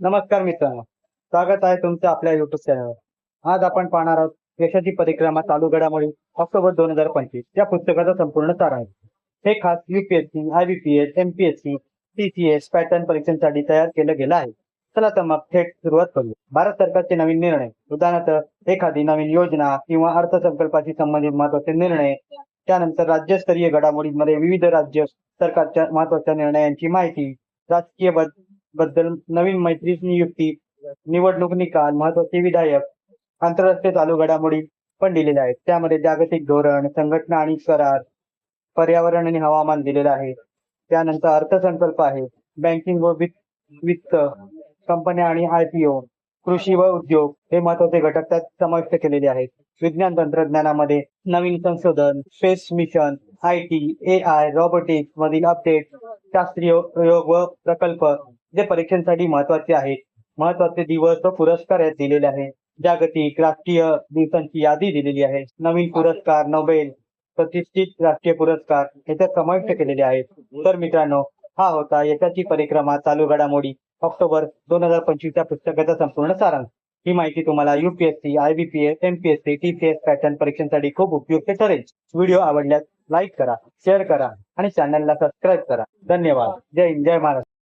नमस्कार मित्रांनो. स्वागत आहे तुमचं आपल्या युट्यूब चॅनलवर आज आपण पाहणार आहोत यशाची परिक्रमा चालू घडामोडी ऑक्टोबर दोन हजार पंचवीस. या पुस्तकाचा संपूर्ण सारांश. हे खास UPSC IBPS MPSC S pattern परीक्षांसाठी तयार केलं गेलं आहे. चला तर मग थेट सुरुवात करू. भारत सरकारचे नवीन निर्णय. उदाहरणार्थ एखादी नवीन योजना किंवा अर्थसंकल्पाशी संबंधित महत्त्वाचे निर्णय. त्यानंतर राज्यस्तरीय घडामोडींमध्ये विविध राज्य सरकारच्या महत्त्वाच्या निर्णयांची माहिती. राजकीय बद बद्दल नवीन मैत्री नियुक्ती निवडणूक निकाल महत्त्वाचे विधायक आंतरराष्ट्रीय चालू घडामोडी पण दिलेल्या आहेत. त्यामध्ये जागतिक धोरण संघटना आणि करार पर्यावरण आणि हवामान दिलेलं आहे. त्यानंतर अर्थसंकल्प आहे. बँकिंग व वित्त वित्त कंपन्या आणि आयपीओ कृषी व उद्योग हे महत्त्वाचे घटक त्यात समाविष्ट केलेले आहेत. विज्ञान तंत्रज्ञानामध्ये नवीन संशोधन space mission I T A I robotics मधील अपडेट शास्त्रीय प्रयोग व प्रकल्प जे परीक्षांसाठी महत्त्वाचे आहेत. महत्त्वाचे दिवस व पुरस्कार यात दिलेले आहेत. जागतिक राष्ट्रीय दिवसांची यादी दिलेली आहे. नवीन पुरस्कार नोबेल प्रतिष्ठित राष्ट्रीय पुरस्कार याच्यात समाविष्ट केलेले आहेत. तर मित्रांनो हा होता यशाची परिक्रमा चालू घडामोडी. ऑक्टोबर दोन हजार पंचवीसच्या पुस्तकाचा संपूर्ण सारांश. ही माहिती तुम्हाला UPSC IBPS MPSC TCS pattern परीक्षांसाठी खूप उपयुक्त ठरेल. व्हिडिओ आवडल्यास लाईक करा शेअर करा आणि चॅनलला सबस्क्राईब करा. धन्यवाद. जय हिंद जय महाराष्ट्र.